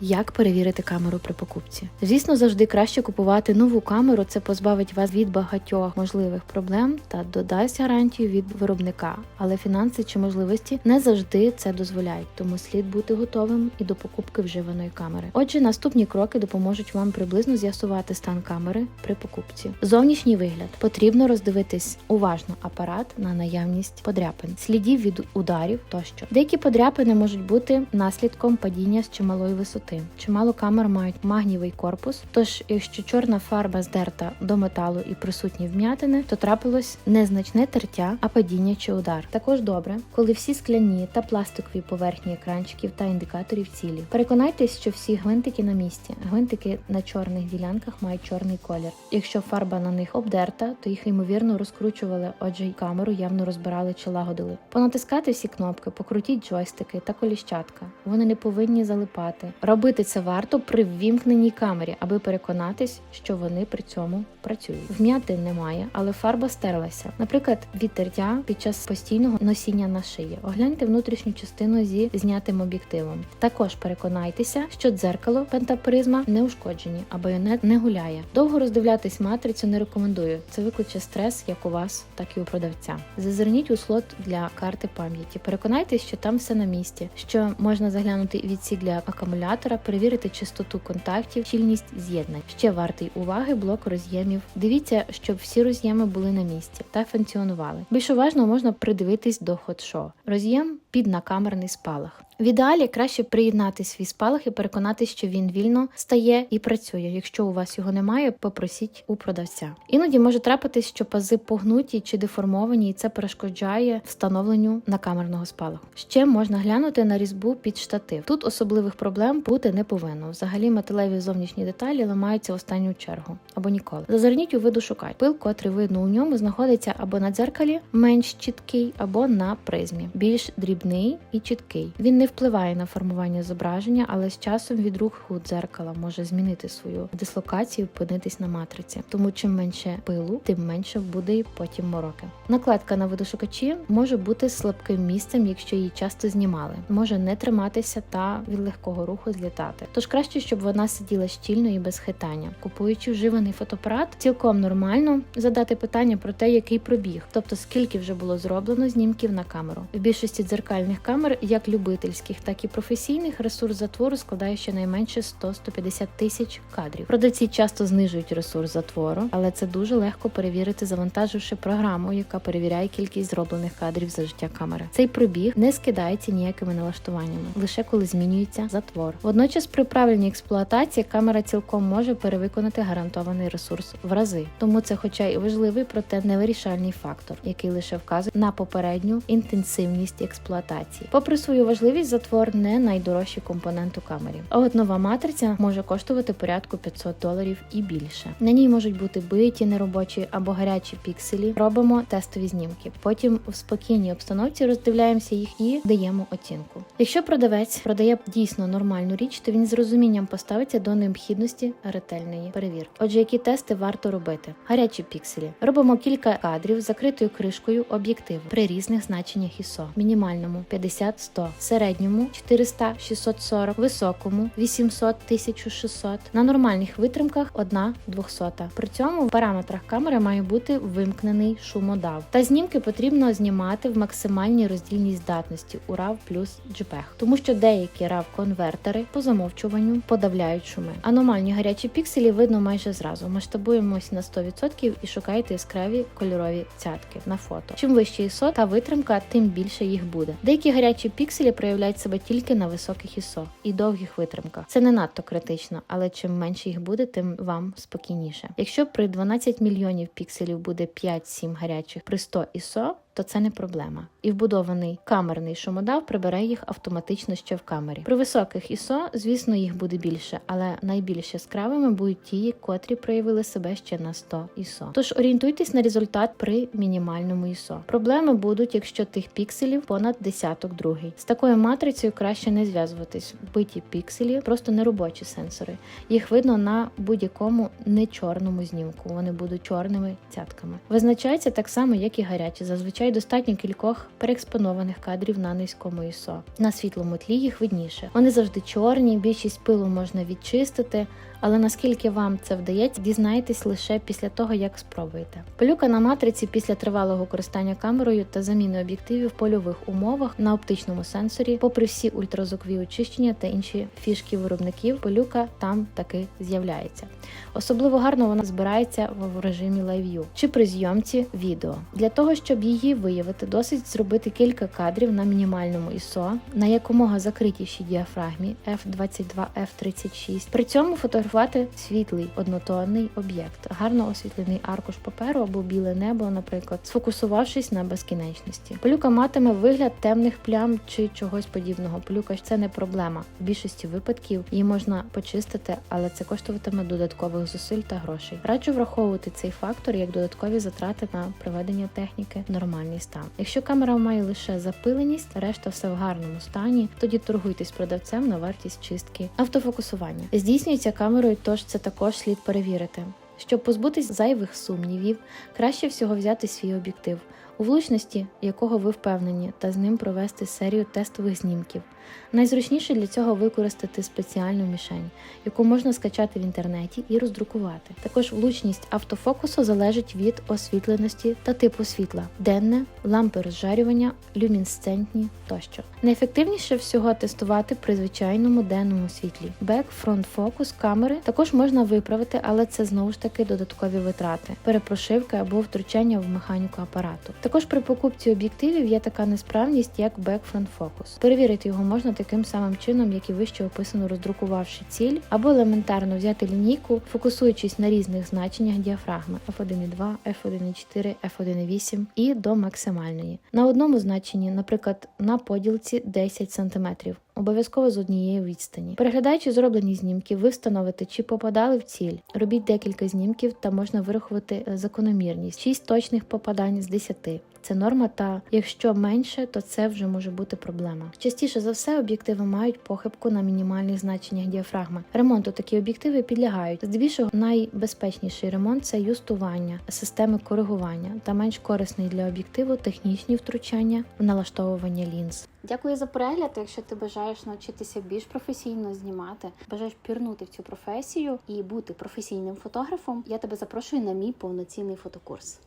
Як перевірити камеру при покупці? Звісно, завжди краще купувати нову камеру. Це позбавить вас від багатьох можливих проблем та додасть гарантію від виробника. Але фінанси чи можливості не завжди це дозволяють, тому слід бути готовим і до покупки вживаної камери. Отже, наступні кроки допоможуть вам приблизно з'ясувати стан камери при покупці. Зовнішній вигляд потрібно роздивитись уважно апарат на наявність подряпин, слідів від ударів тощо. Деякі подряпини можуть бути наслідком падіння з чималої висоти. Чимало камер мають магнієвий корпус. Тож, якщо чорна фарба здерта до металу і присутні вм'ятини, то трапилось незначне тертя, а падіння чи удар. Також добре, коли всі скляні та пластикові поверхні екранчиків та індикаторів цілі. Переконайтесь, що всі гвинтики на місці. Гвинтики на чорних ділянках мають чорний колір. Якщо фарба на них обдерта, то їх ймовірно розкручували, отже, й камеру явно розбирали чи лагодили. Понатискати всі кнопки, покрутіть джойстики та коліщатка. Вони не повинні залипати. Робити це варто при ввімкненій камері, аби переконатись, що вони при цьому працюють. Вм'ятин немає, але фарба стерлася. Наприклад, від тертя під час постійного носіння на шиї. Огляньте внутрішню частину зі знятим об'єктивом. Також переконайтеся, що дзеркало пентапризма не ушкоджені, а байонет не гуляє. Довго роздивлятись матрицю не рекомендую. Це викличе стрес як у вас, так і у продавця. Зазирніть у слот для карти пам'яті. Переконайтесь, що там все на місці, що можна заглянути відсік для акумулятора, перевірити чистоту контактів, щільність з'єднань. Ще вартий уваги блок роз'ємів. Дивіться, щоб всі роз'єми були на місці та функціонували. Більш уважно можна придивитись до хот-шоу. Роз'єм під накамерний спалах. В ідеалі краще приєднати свій спалах і переконатися, що він вільно стає і працює. Якщо у вас його немає, попросіть у продавця. Іноді може трапитись, що пази погнуті чи деформовані, і це перешкоджає встановленню накамерного спалаху. Ще можна глянути на різьбу під штатив. Тут особливих проблем бути не повинно. Взагалі металеві зовнішні деталі ламаються в останню чергу або ніколи. Зазирніть у виду шукач. Пил, котрий видно у ньому, знаходиться або на дзеркалі менш чіткий, або на призмі, більш дрібний і чіткий. Він не впливає на формування зображення, але з часом від руху дзеркала може змінити свою дислокацію, опинитись на матриці. Тому чим менше пилу, тим менше буде і потім мороки. Накладка на видошукачі може бути слабким місцем, якщо її часто знімали, може не триматися та від легкого руху злітати. Тож краще, щоб вона сиділа щільно і без хитання. Купуючи вживаний фотоапарат, цілком нормально задати питання про те, який пробіг, тобто скільки вже було зроблено знімків на камеру. В більшості дзеркальних камер, як любительських, так і професійних, ресурс затвору складає щонайменше 100-150 тисяч кадрів. Продавці часто знижують ресурс затвору, але це дуже легко перевірити, завантаживши програму, яка перевіряє кількість зроблених кадрів за життя камери. Цей пробіг не скидається ніякими налаштуваннями, лише коли змінюється затвор. Водночас, при правильній експлуатації камера цілком може перевиконати гарантований ресурс в рази. Тому це, хоча і важливий, проте невирішальний фактор, який лише вказує на попередню інтенсивність експлуатації. Попри свою важливість, затвор не найдорожчий компонент у камері. А от нова матриця може коштувати порядку 500 доларів і більше. На ній можуть бути биті, неробочі або гарячі пікселі. Робимо тестові знімки. Потім в спокійній обстановці роздивляємося їх і даємо оцінку. Якщо продавець продає дійсно нормальну річ, то він з розумінням поставиться до необхідності ретельної перевірки. Отже, які тести варто робити? Гарячі пікселі. Робимо кілька кадрів закритою кришкою об'єктиву при різних значеннях ISO. мінімальному 50-100, середньому 400-640, високому 800-1600, на нормальних витримках 1 200. При цьому в параметрах камери має бути вимкнений шумодав. Та знімки потрібно знімати в максимальній роздільній здатності у RAW плюс JPEG, тому що деякі RAW конвертери по замовчуванню подавляють шуми. Аномальні гарячі пікселі видно майже зразу. Масштабуємось на 100% і шукайте яскраві кольорові цятки на фото. Чим вище ISO та витримка, тим більше їх буде. Деякі гарячі пікселі проявляють себе тільки на високих ІСО і довгих витримках. Це не надто критично, але чим менше їх буде, тим вам спокійніше. Якщо при 12 мільйонів пікселів буде 5-7 гарячих при 100 ISO, то це не проблема. І вбудований камерний шумодав прибере їх автоматично ще в камері. При високих ISO, звісно, їх буде більше, але найбільш яскравими будуть ті, котрі проявили себе ще на 100 ISO. Тож орієнтуйтесь на результат при мінімальному ISO. Проблеми будуть, якщо тих пікселів понад десяток другий. З такою матрицею краще не зв'язуватись. Биті пікселі просто неробочі сенсори. Їх видно на будь-якому не чорному знімку. Вони будуть чорними цятками. Визначається так само, як і гарячі. Зазвичай Зазвичай достатньо кількох переекспонованих кадрів на низькому ISO. На світлому тлі їх видніше. Вони завжди чорні, більшість пилу можна відчистити, але наскільки вам це вдається, дізнаєтесь лише після того, як спробуєте. Пилюка на матриці після тривалого користання камерою та заміни об'єктивів в польових умовах на оптичному сенсорі, попри всі ультразвукові очищення та інші фішки виробників, пилюка там таки з'являється. Особливо гарно вона збирається в режимі View чи при зйомці відео. Для того, щоб її виявити, досить зробити кілька кадрів на мінімальному ISO, на якомога закритішій діафрагмі F22, F36. При цьому фотографувати світлий однотонний об'єкт, гарно освітлений аркуш паперу або біле небо, наприклад, сфокусувавшись на безкінечності. Пилюка матиме вигляд темних плям чи чогось подібного. Пилюка ж це не проблема. В більшості випадків її можна почистити, але це коштуватиме додаткових зусиль та грошей. Раджу враховувати цей фактор як додаткові затрати на приведення техніки в нормальний стан. Якщо камера має лише запиленість, решта все в гарному стані, тоді торгуйтесь продавцем на вартість чистки. Автофокусування здійснюється камерою, тож це також слід перевірити. Щоб позбутись зайвих сумнівів, краще всього взяти свій об'єктив, у влучності якого ви впевнені, та з ним провести серію тестових знімків. Найзручніше для цього використати спеціальну мішень, яку можна скачати в інтернеті і роздрукувати. Також влучність автофокусу залежить від освітленості та типу світла: денне, лампи розжарювання, люмінесцентні тощо. Найефективніше всього тестувати при звичайному денному світлі. Бек-фронт фокус камери також можна виправити, але це знову ж таки додаткові витрати, перепрошивки або втручання в механіку апарату. Також при покупці об'єктивів є така несправність, як бек-фронт фокус. Перевірити його можна таким самим чином, як і вище описано, роздрукувавши ціль, або елементарно взяти лінійку, фокусуючись на різних значеннях діафрагми F1.2, F1.4, F1.8 і до максимальної. На одному значенні, наприклад, на поділці 10 см. Обов'язково з однієї відстані. Переглядаючи зроблені знімки, ви встановите, чи попадали в ціль. Робіть декілька знімків та можна вирахувати е, закономірність. 6 точних попадань з 10. Це норма, та якщо менше, то це вже може бути проблема. Частіше за все, об'єктиви мають похибку на мінімальних значеннях діафрагми. Ремонту такі об'єктиви підлягають. Здебільшого найбезпечніший ремонт це юстування, системи коригування та менш корисний для об'єктиву технічні втручання в налаштовування лінз. Дякую за перегляд. Якщо ти бажаєш навчитися більш професійно знімати, бажаєш пірнути в цю професію і бути професійним фотографом, я тебе запрошую на мій повноцінний фотокурс.